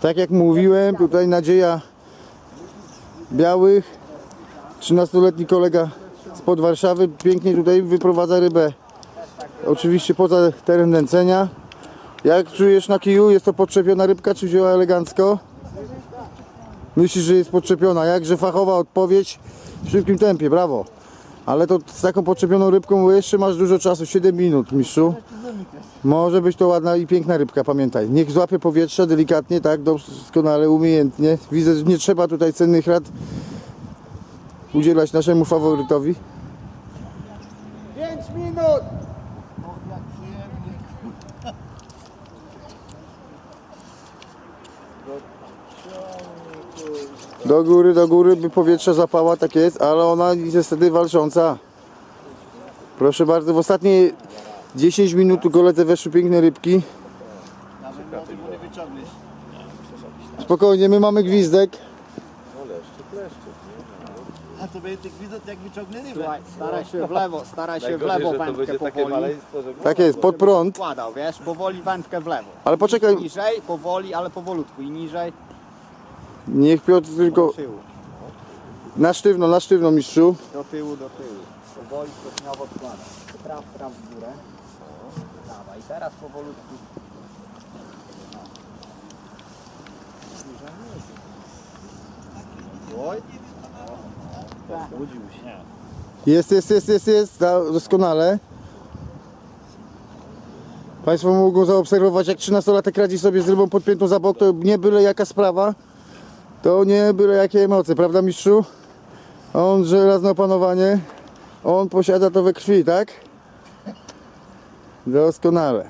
Tak jak mówiłem, tutaj nadzieja białych. 13-letni kolega spod Warszawy pięknie tutaj wyprowadza rybę. Oczywiście poza teren nęcenia. Jak czujesz na kiju? Jest to podczepiona rybka, czy wzięła elegancko? Myślisz, że jest podczepiona. Jakże fachowa odpowiedź w szybkim tempie, brawo. Ale to z taką podczepioną rybką jeszcze masz dużo czasu, 7 minut, mistrzu. Może być to ładna i piękna rybka, pamiętaj. Niech złapie powietrze delikatnie, tak, doskonale, umiejętnie. Widzę, że nie trzeba tutaj cennych rad udzielać naszemu faworytowi. 5 minut! Do góry, do góry, by powietrze zapała, tak jest, ale ona niestety walcząca. Proszę bardzo, w ostatnie 10 minut tu koledze weszły piękne rybki. Spokojnie, my mamy gwizdek. A to będzie tych jak wyciągnie rybę. Słuchaj, staraj się w lewo, staraj się w Najgorzej, lewo że to wędkę będzie takie powoli. maleństwo, że Tak jest, pod prąd. Wkładał, wiesz, powoli wędkę w lewo. Ale poczekaj, Niżej, powoli, ale powolutku i niżej, niech Piotr tylko tyłu. na sztywno, na sztywno mistrzu. Do tyłu, do tyłu. Powoli, stopniowo wkładaj. Praw, praw w górę. Dawaj, teraz powolutku. Oj. Budził się. Jest, jest, jest, jest, jest, doskonale. Państwo mogą zaobserwować, jak 13-latek radzi sobie z rybą podpiętą za bok, to nie byle jaka sprawa, to nie byle jakie emocje, prawda mistrzu? On żelazne opanowanie, on posiada to we krwi, tak? Doskonale.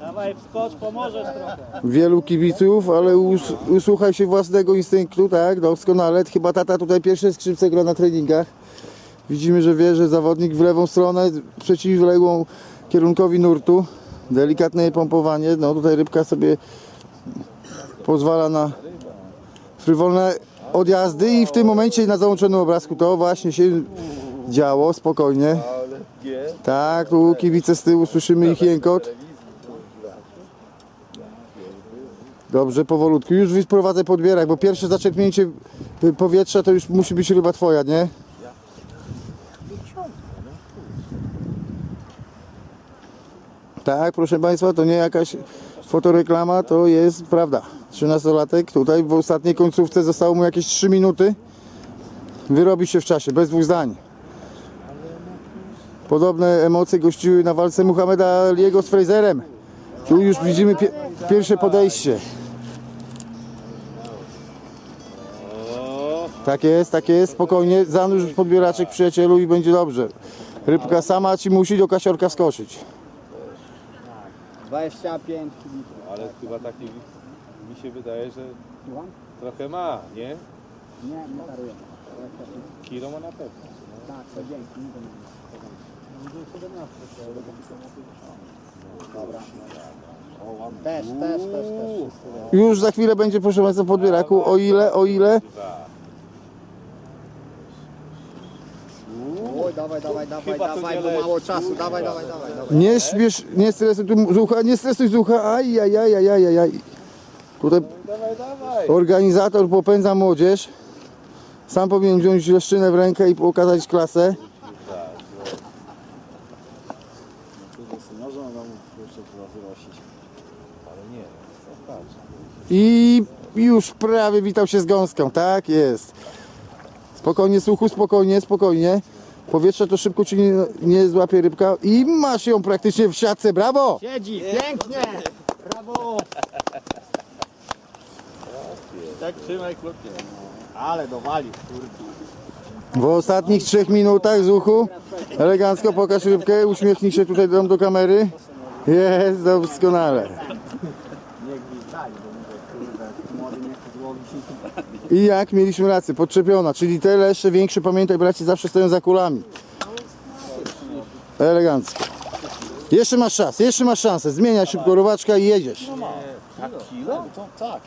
Dawaj, wskocz, pomożesz trochę. Wielu kibiców, ale us, usłuchaj się własnego instynktu, tak? Doskonale. Chyba tata tutaj pierwsze skrzypce gra na treningach. Widzimy, że wie, że zawodnik w lewą stronę, przeciwległą kierunkowi nurtu. Delikatne pompowanie. No tutaj rybka sobie pozwala na frywolne odjazdy i w tym momencie na załączonym obrazku to właśnie się działo. Spokojnie. Tak, tu kibice z tyłu słyszymy ich jękot. Dobrze, powolutku. Już wyprowadzę podbierak, bo pierwsze zaczerpnięcie y, powietrza to już musi być ryba twoja, nie? Tak, proszę Państwa, to nie jakaś fotoreklama, to jest prawda. 13-latek, tutaj w ostatniej końcówce zostało mu jakieś 3 minuty. Wyrobi się w czasie, bez dwóch zdań. Podobne emocje gościły na walce Muhammeda Aliego z Fraserem. Tu już widzimy pie pierwsze podejście. Tak jest, tak jest, spokojnie. Zanurz podbieraczek przyjacielu i będzie dobrze. Rybka sama ci musi do kasiorka skoczyć. 25 kibiców. Ale chyba taki mi się wydaje, że trochę ma, nie? Nie, nie darujemy. Kilo ma na pewno. Tak, to dzięki. nie będę Dobra. Też, też, też, też. wszyscy Już za chwilę będzie, proszę Państwa, podbieraku. O ile, o ile? Oj, dawaj, dawaj, dawaj, Chyba dawaj, nie bo leci. mało czasu. Dawaj, dawaj, dawaj, dawaj. Nie śpiesz, nie stresuj tu z ucha, nie stresuj z ucha. Aj, aj, aj, aj, aj, aj. Tutaj organizator popędza młodzież. Sam powinien wziąć leszczynę w rękę i pokazać klasę. Ale nie. I już prawie witał się z gąską, tak jest. Spokojnie, słuchu, spokojnie, spokojnie. Powietrze to szybko ci nie, nie złapie rybka i masz ją praktycznie w siatce, brawo! Siedzi, pięknie! Brawo! Tak trzymaj chłopie. Ale dowalił, kurde. W ostatnich trzech minutach z uchu elegancko pokaż rybkę, uśmiechnij się tutaj dom do kamery. Jest doskonale. I jak mieliśmy rację, podczepiona, czyli te leszcze większe, pamiętaj bracie, zawsze stoją za kulami. Elegancko. Jeszcze masz czas, jeszcze masz szansę. Zmieniaj szybko robaczka i jedziesz. Kilo? Tak.